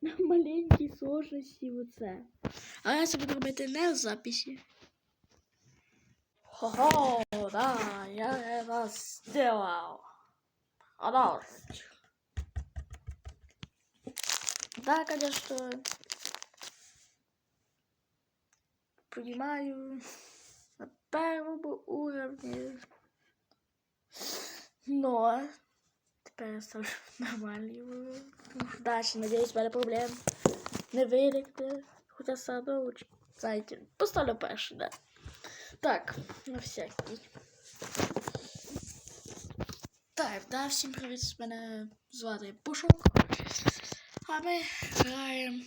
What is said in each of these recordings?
на маленькій сложності оце. А я це буду робити не в записі. Хо-хо, да, я это сделал. Радость. Да, конечно. Понимаю. На первом уровне. Но теперь я ставлю нормальный уровень. Дальше, надеюсь, без проблем. Не виникне. Хоча одно, знаєте, поставлю перший, да. Так, на всякий. Так, да, всім привіт, мене звати Пушок. А ми граємо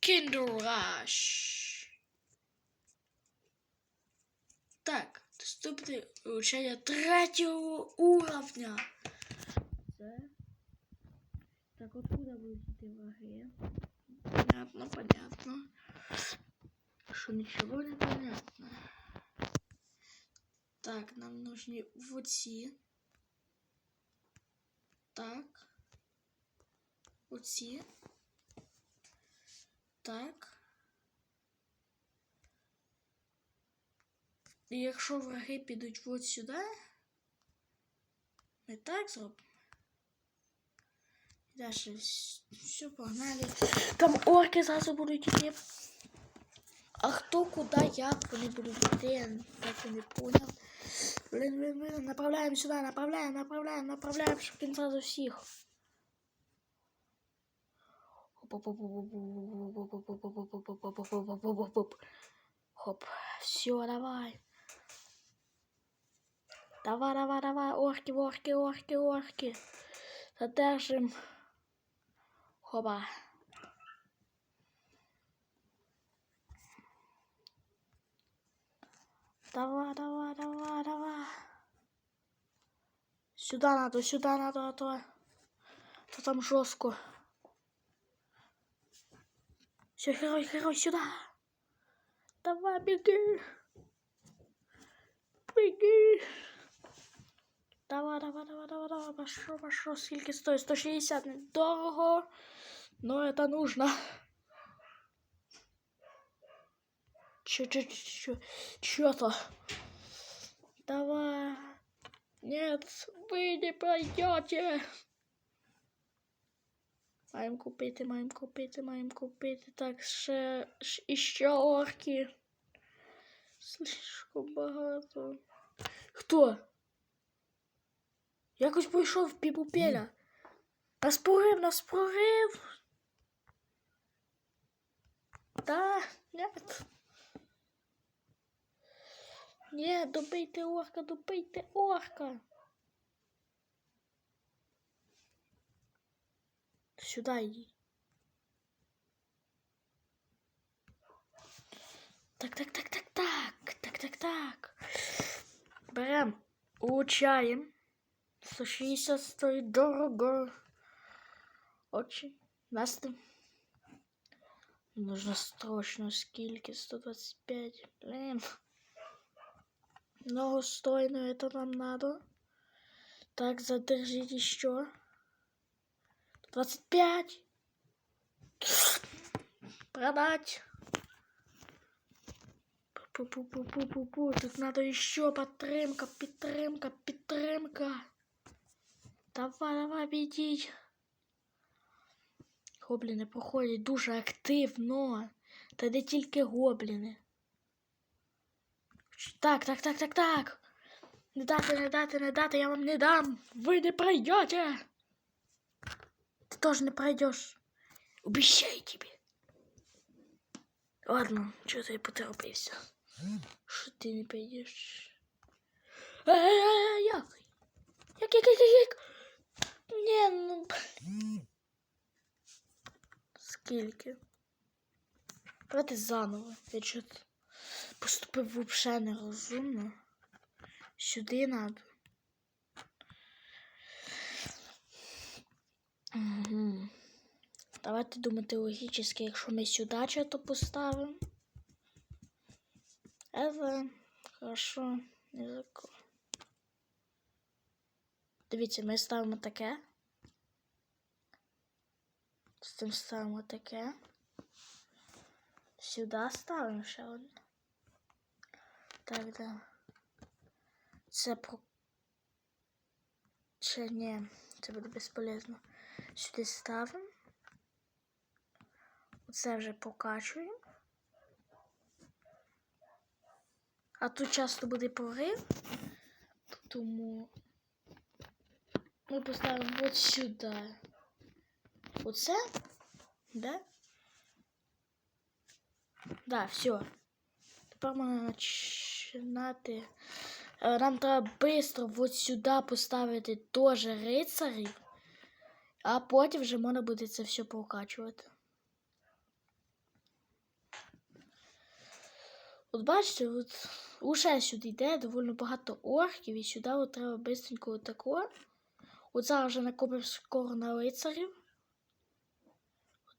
Kinder Rush. Так, доступне вручення третього уровня. Так, откуда будуть йти враги? Понятно, понятно. Що нічого не понятно. Так, нам нужны вот ці. Так. Оці. Так. І якщо враги підуть от сюди, ми так зробимо. Дальше все, погнали. Там орки зразу будуть йти. А хто куди, як вони будуть йти, я так і не понял. Блин, блин, блин, направляем сюда, направляем, направляем, направляем, чтобы він сразу всіх. Хоп, все, давай. Давай, давай, давай, орки, орки, орки, орки. Задержим. Хоба. Давай, давай, давай, давай. Сюда надо, сюда надо, а то, то там жестко. Все, герой, герой, сюда. Давай, беги. Беги. Давай, давай, давай, давай, давай, пошел, пошел. Сколько стоит? 160, недорого, но это нужно. Чё, чё, чё, чё, то Давай. Нет, вы не пройдете. Маємо купити, маємо купити, маємо купити. Так, ще, ще іще орки. Слишком багато. Хто? Якось пройшов піпупеля. Нас порив, нас порив. Та, нет. Ні, добийте орка, добийте орка. Сюда иди. Так, так, так, так, так, так, так, так. Берем, улучшаем. 160 стоит дорого. Очень. Настя. Нужно срочно скильки 125. Блин. Много стоит, но это нам надо. Так, задержите еще. 25. Продать. Пу-пу-пу-пу-пу-пу. Тут надо еще підтримка, підтримка, підтримка. Давай, давай, бідіть. Гобліни проходять дуже активно. Та де тільки гобліни. Так, так, так, так, так. Не дати, не дати, не дати, я вам не дам. Ви не пройдете. Ты тоже не пройдешь. Обещаю тебе. Ладно, что ты поторопился. Что ты не пойдешь? Як? Як, як, як, як, як? Не, ну... скільки. Давайте заново. Я чого поступив взагалі нерозумно. Сюди надо. Угу. Давайте думати логічно, якщо ми сюди що-то поставимо. Это хорошо язико. Дивіться, ми ставимо таке. Цим ставимо таке. Сюди ставимо ще одне. Так, да. Це про. Чи ні, це буде безполезно. Сюди ставимо. Оце вже покачуємо. А тут часто буде порив, тому ми поставимо от сюди. Оце, да? Да, все. Тепер можна починати. Е, Нам треба швидко от сюди поставити теж рицарів, а потім вже можна буде це все прокачувати. От бачите, от уже сюди йде доволі багато орків, і сюди от треба бистренько отако. От зараз вже накопив скоро на лицарів.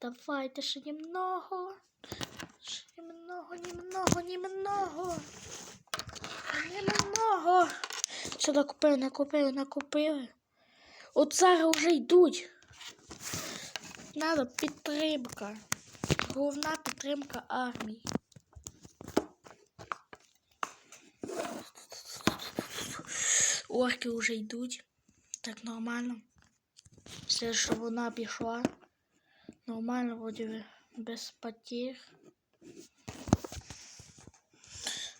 Давайте ще немного. Ще немного, немного, немного. Немного. Все накопили, накопили, накопили. От зараз вже йдуть. Надо підтримка. Головна підтримка армії. Орки вже йдуть. Так нормально. Все, що вона пішла. Нормально вроді би, без потір.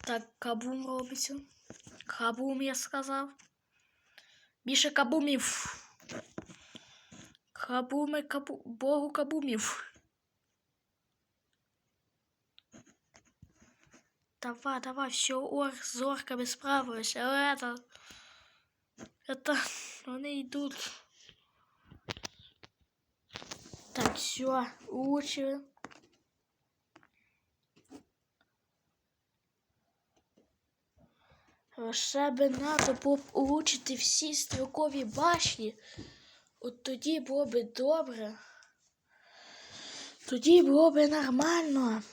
Так, кабум робиться. Кабум, я сказав. Більше кабумів. Кабуми, кабу... Богу кабумів. Давай, давай, все, ор, з орками справилися. Але это... Это... Вони йдуть. Так, все, улучшили. Ще би надо було б улучшити всі стрілкові башні. От тоді було би добре. Тоді було би нормально.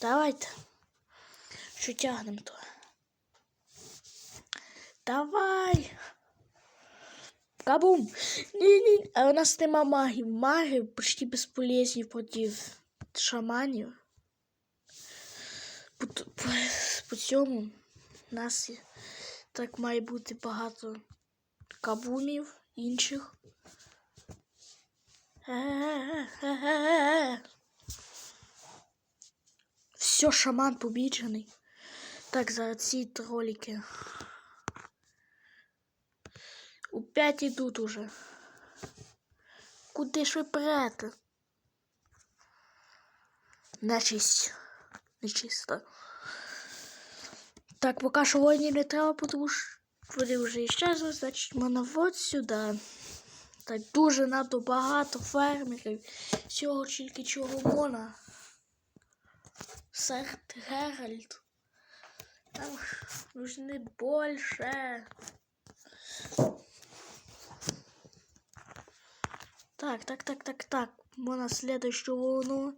Давайте. Що тягнемо то? Давай. Кабум! Ні-ні. А у нас нема магів. Маги почти безполезні проти шаманів. По, по, по цьому нас так має бути багато кабумів інших. Все, шаман побіджений. Так, зараз ці троліки. У п'ять ідуть уже. Куди ж ви прете? Нечисть. Нечисто. Так, поки що воїнів не треба, тому що вони вже іщезли, значить мене от сюди. Так дуже надто багато фермерів. Всього тільки чого можна. Серт Геральт. Нам нужны больше. Так, так, так, так, так. Можна следующую волну.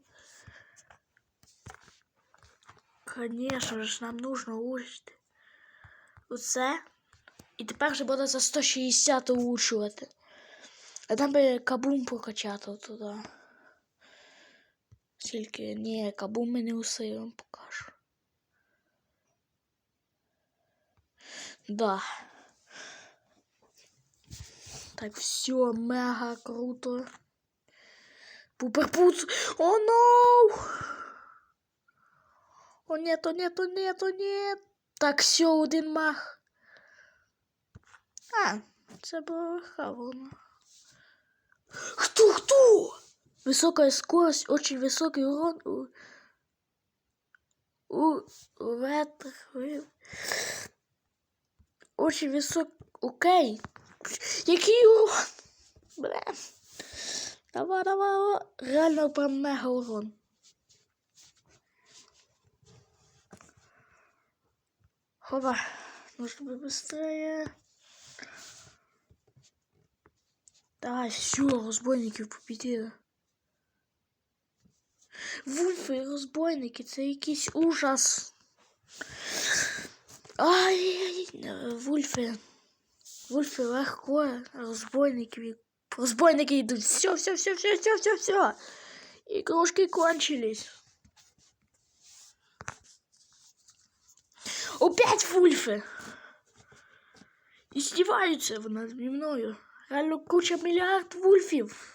Конечно ж, нам нужно улучшити. Оце. І тепер вже буде за 160 улучшувати. А там би кабум прокачати туди. Тільки ні, кабум ми не усилимо покажу. Да. Так, все, мега круто. Пуперпуц. О, ноу! О, нет, о, нет, о, нет, о, нет. Так, все, один мах. А, це була легка волна. Хто, хто? Высокая скорость, очень высокий урон у, у, у ветр. ви- Очень высок. Окей. Який урон? Бля. Давай, давай. Реально прям мега урон. Хопа. Нужно быть быстрее. Давай, все, розбойників победили. Вульфи і розбойники, це якийсь ужас. Ай, вульфи. Вульфи легко, розбойники. Розбойники йдуть. Все, все, все, все, все, все, все. Игрушки кончились. Опять вульфи. Издеваются над мною. Реально куча миллиард вульфів.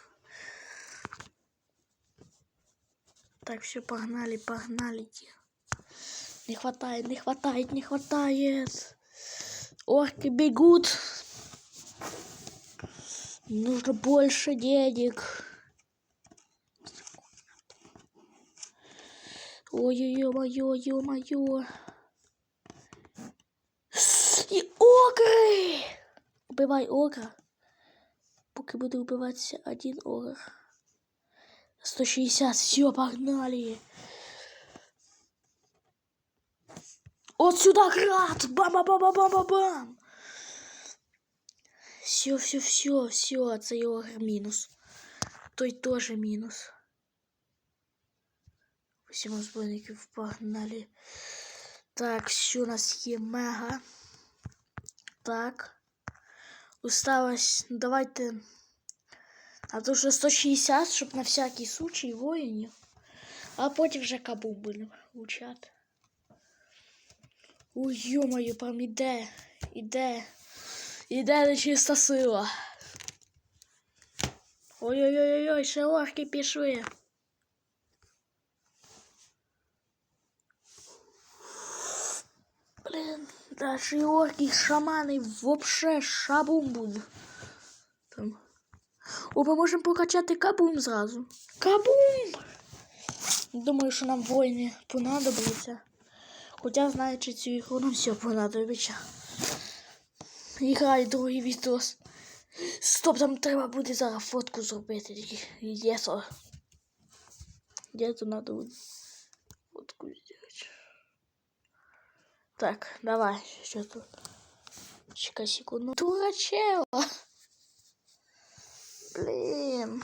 Так, все, погнали, погнали. Не хватает, не хватает, не хватает. Орки бегут. Нужно больше денег. Ой-ой-ой, ё-моё. И огры! Убивай огра. Поки буде убиватися один огр. 160, все, погнали. Вот сюда град! Бам-бам-бам-бам-бам-бам! Все, все, все, все, це його мінус. Той теж мінус. Всім розбойників погнали. Так, все у нас є. Так. Осталось, ну, давайте. А то вже 160, щоб на всякий случай воїнів. А потім вже кабу будемо влучати. Ой, ё-моё, прям іде, іде, іде нечиста сила. Ой-ой-ой, ще орки пішли. Блин, даже и орки, и шаманы вообще шабум будуть. Там. Опа, можемо прокачати кабум зразу. Кабум! Думаю, що нам воїни понадобляться. Хоча, знаючи цю ігру, нам все понадобиться. Іграй другий відос. Стоп, там треба буде зараз фотку зробити. Єсо. Де то надо фотку зробити. Так, давай, що тут? Чекай секунду. Дурачела. Блин.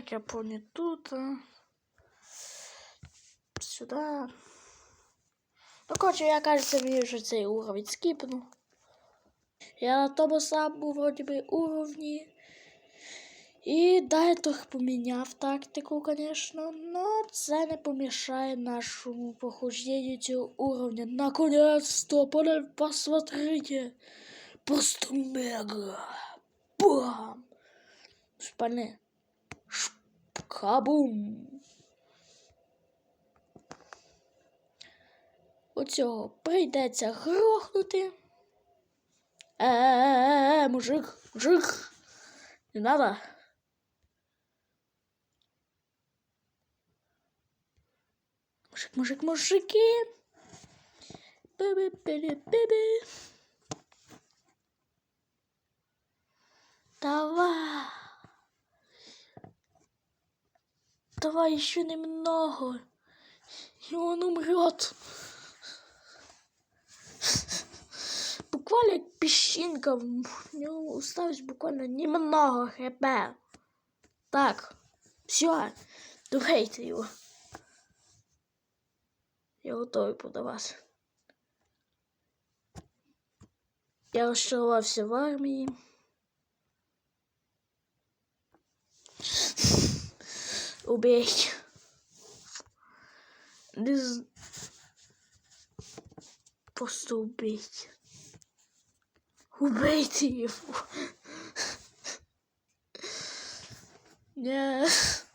Так, я помню тут. Сюда. Ну, короче, я, кажется, вже цей уровень скіпнув. Я на тому самому вроді би уровні. І да, трохи поміняв тактику, звісно, но це не помішає нашому похождению цього уровня. Наконец-то, посмотрите. Просто мега. Бам! Шпальне. Шкабум. Оцього прийдеться грохнути. Е-е-е, мужик, мужик. Не надо. Мужик, мужик, мужики. Бе-бе-бе-бе-бе. Давай. Давай еще немного. И он умрет. Буквально песчинка. В нього осталось буквально немного хп. Так. Все. Духайте его. Я готовий подавати. Я розчарувався в армії. Убей. Не з... Просто убейте. Убейте его. Нет.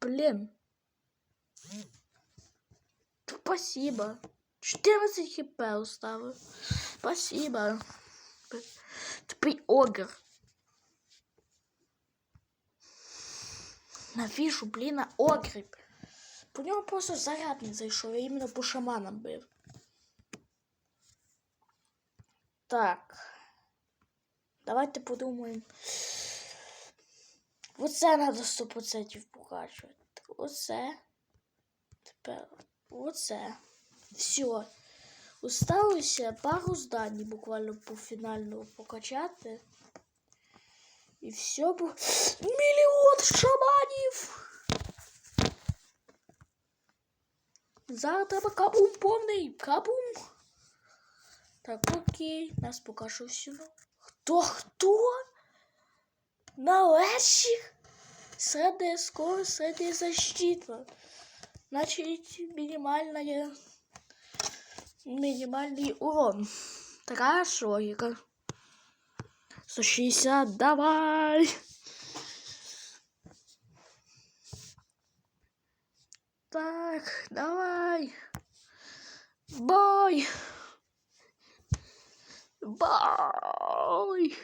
Блин. Спасибо. 14 хп оставил. Спасибо. Тупий огр. Навіжу, блін, огріб. По ньому просто заряд не зайшов, я іменно по шаманам бив. Так. Давайте подумаємо. Оце треба 100% покачувати. Оце. Тепер оце. Все. Осталося пару зданий буквально по фінальному покачати. І все бу... Мільйон шаманів! Зараз треба кабум повний. Кабум. Так, окей. Нас поки що все. Хто хто? Налещик? Средняя скорость, средняя защита. Значит, минимальная... Минимальный урон. Такая ж логика. 160, давай! Так, давай! Бой! Бой!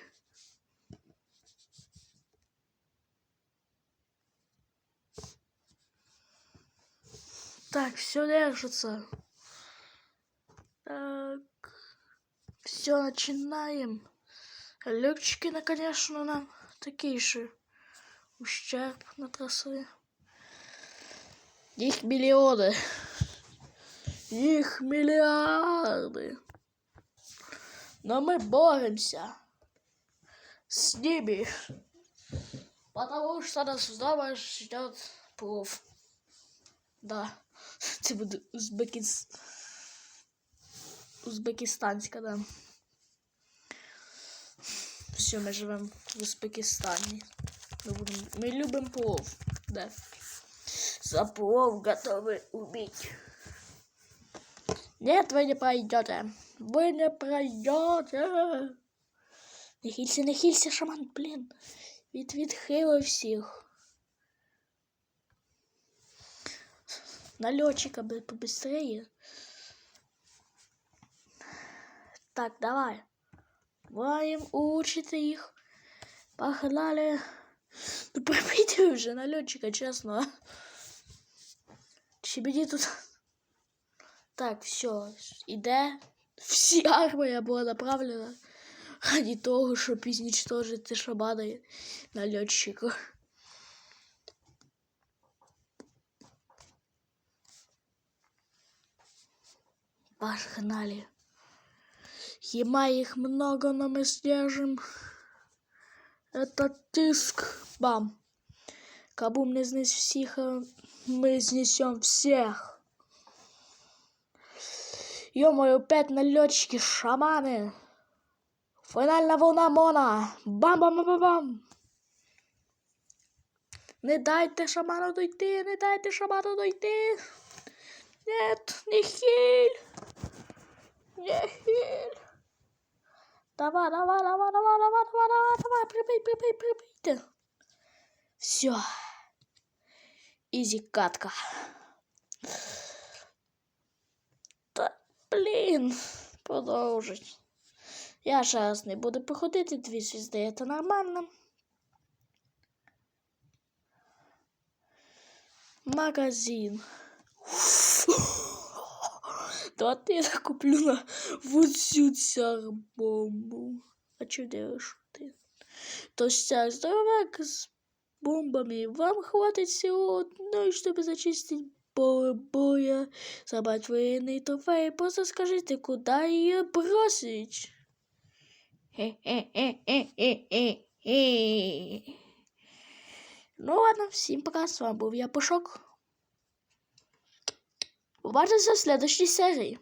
Так, все держится. Так, все начинаем. Легчики, конечно, нам такие же ущерб натросли. Их миллионы. Их миллиарды. Но мы боремся с ними. Потому что нас дома ждет плов. Да. Це буде Узбекіс... Узбекистанська, да. Все, ми живемо в Узбекистані. Ми, будем... ми любимо плов. Да. За плов готовы убить. Нет, вы не пройдете. Вы не пройдете. Не хилься, не хилься, шаман, блін. Від відхилив всіх. Налетчика бы побыстрее. Так, давай. Маем учить их. Погнали. Ну пробейте уже налетчика, честно. Чебеди тут. Так, все. Іде. Всі армія була направлена ради того, щоб ізничтожити шабана налетчика. Погнали. Ема их много, но мы сдержим. Это тиск. Бам. Кабум не знес всіх, а ми знесем всех. Ё-моё, опять налетчики, шаманы. Финальна волна Мона. Бам-бам-бам-бам. Не дайте шаману дойти, не дайте шаману дойти. Нет, не хиль. Не хиль. Давай, давай, давай, давай, давай, давай, давай, давай, прибей, прибей, прибейте. Все. Ізі катка. Та, блін, продовжить. Я зараз не буду походити, дві звізди, це нормально. Магазин. Давайте я куплю на вот цю цю бомбу. А чого делаешь ти? То ця здоровяк з бомбами. Вам хватит всего одной, чтобы зачистить поле боя, собрать военные трофеи. Просто скажите, куда ее бросить? Ну ладно, всім пока, з вами був я Пошок. Побачимося в следующей серії.